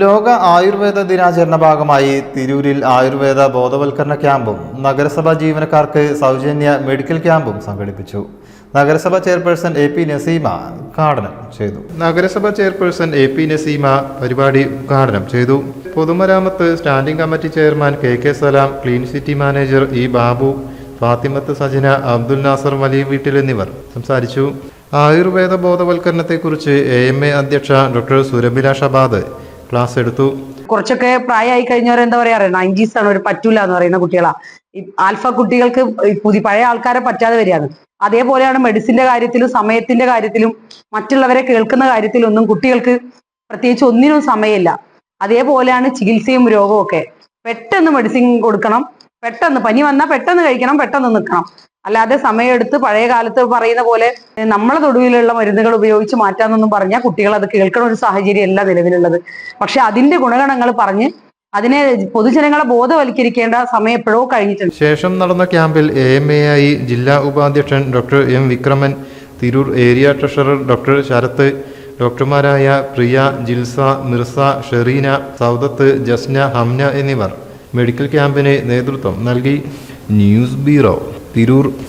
ലോക ആയുർവേദ ദിനാചരണ ഭാഗമായി തിരൂരിൽ ആയുർവേദ ബോധവൽക്കരണ ക്യാമ്പും നഗരസഭാ ജീവനക്കാർക്ക് സൗജന്യ മെഡിക്കൽ ക്യാമ്പും സംഘടിപ്പിച്ചു. നഗരസഭ ചെയർപേഴ്സൺ എ പി നസീമ ഉദ്ഘാടനം ചെയ്തു. നഗരസഭ ചെയർപേഴ്സൺ എ പി നസീമ പരിപാടി ഉദ്ഘാടനം ചെയ്തു. പൊതുമരാമത്ത് standing committee chairman K K Salam clean city manager E Babu Fathimath Sajana Abdul Nasar വലിയ വീട്ടിൽ എന്നിവർ സംസാരിച്ചു. ആയുർവേദ ബോധവൽക്കരണത്തെക്കുറിച്ച് എ എം എ അധ്യക്ഷ ഡോക്ടർ സുരഭില ഷബാദ് ക്ലാസ് എടുത്തു. കുറച്ചൊക്കെ പ്രായമായി കഴിഞ്ഞവർ എന്താ പറയാ നയന്റീസ് ആണ് ഒരു പറ്റൂല എന്ന് പറയുന്ന കുട്ടികളാ. ആൽഫ കുട്ടികൾക്ക് പുതിയ പഴയ ആൾക്കാരെ പറ്റാതെ വരികയാണ്. അതേപോലെയാണ് മെഡിസിന്റെ കാര്യത്തിലും സമയത്തിന്റെ കാര്യത്തിലും മറ്റുള്ളവരെ കേൾക്കുന്ന കാര്യത്തിലൊന്നും കുട്ടികൾക്ക് പ്രത്യേകിച്ച് ഒന്നിനും സമയമില്ല. അതേപോലെയാണ് ചികിത്സയും രോഗവും ഒക്കെ പെട്ടെന്ന് മെഡിസിൻ കൊടുക്കണം. പെട്ടെന്ന് പനി വന്നാൽ പെട്ടെന്ന് കഴിക്കണം പെട്ടെന്ന് നിൽക്കണം അല്ലാതെ സമയമെടുത്ത് പഴയ കാലത്ത് പറയുന്ന പോലെ നമ്മളെ തൊടുവിലുള്ള മരുന്നുകൾ ഉപയോഗിച്ച് മാറ്റാമെന്നൊന്നും പറഞ്ഞാൽ കുട്ടികൾ അത് കേൾക്കണ ഒരു സാഹചര്യമല്ല നിലവിലുള്ളത്. പക്ഷെ അതിന്റെ ഗുണഗണങ്ങൾ പറഞ്ഞ് അതിനെ പൊതുജനങ്ങളെ ബോധവൽക്കരിക്കേണ്ട സമയം എപ്പോഴോ കഴിഞ്ഞിട്ടുണ്ട്. ശേഷം നടന്ന ക്യാമ്പിൽ എ എം എ ആയി ജില്ലാ ഉപാധ്യക്ഷൻ doctor M Vikraman Tirur area treasurer doctor Sarath ഡോക്ടർമാരായ Priya Jilsa Mirza Shereena Saudath Jasna Hamna എന്നിവർ. മെഡിക്കൽ ക്യാമ്പിന് നേതൃത്വം നൽകി ന്യൂസ് ബ്യൂറോ തിരൂർ.